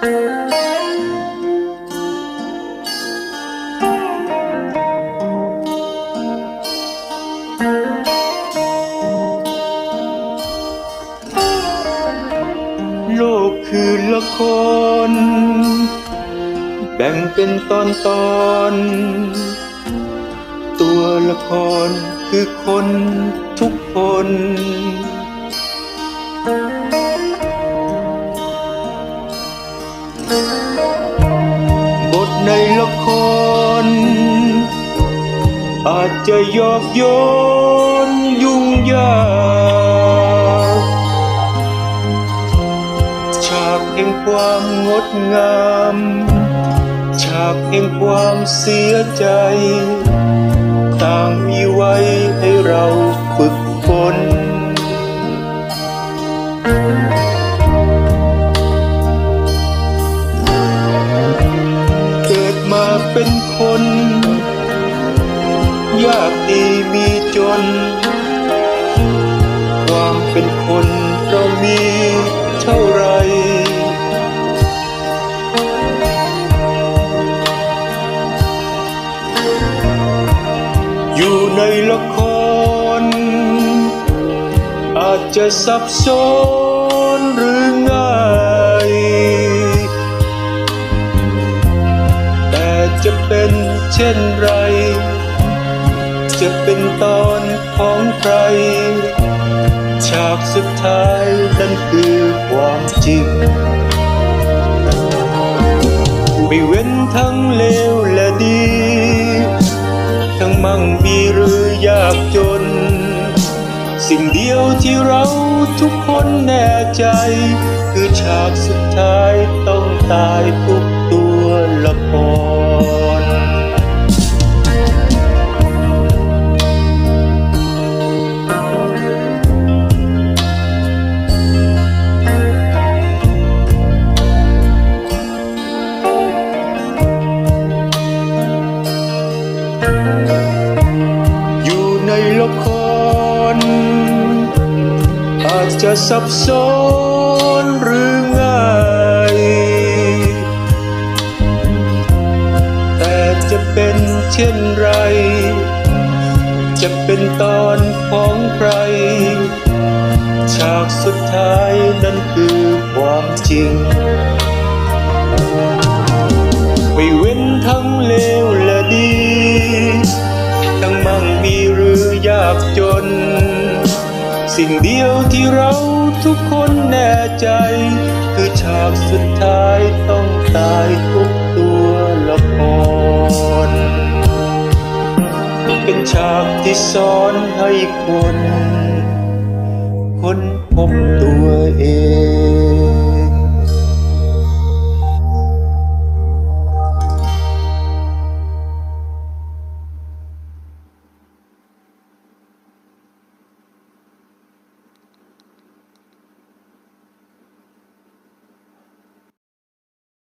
โลกคือละคร แบ่งเป็นตอนตอน ตัวละครคือคนทุกคน จะยอกโยนยุ่งยากฉากแห่งความงดงาม ฉากแห่งความเสียใจ ต่างมีไว้ให้เราากดีมีจน ความเป็นคนเรามีเท่าไร อยู่ในละคร อาจจะสับสนหรือง่าย แต่จะเป็นเช่นไร เป็นตอนของใคร ฉากสุดท้ายนั่นคือความจริง ไม่เว้นทั้งเลวและดี ทั้งมั่งมีหรือยากจน สิ่งเดียวที่เราทุกคนแน่ใจ คือฉากสุดท้ายต้องตายทุกตัวละคราจจะสับสนหรือง่าย แต่จะเป็นเช่นไร จะเป็นตอนของใคร ฉากสุดท้ายนั้นคือความจริงไม่ สิ่งเดียวที่เราทุกคนแน่ใจ คือฉากสุดท้ายต้องตายทุกตัวละคร เป็นฉากที่สอนให้คน คนพบตัวเอง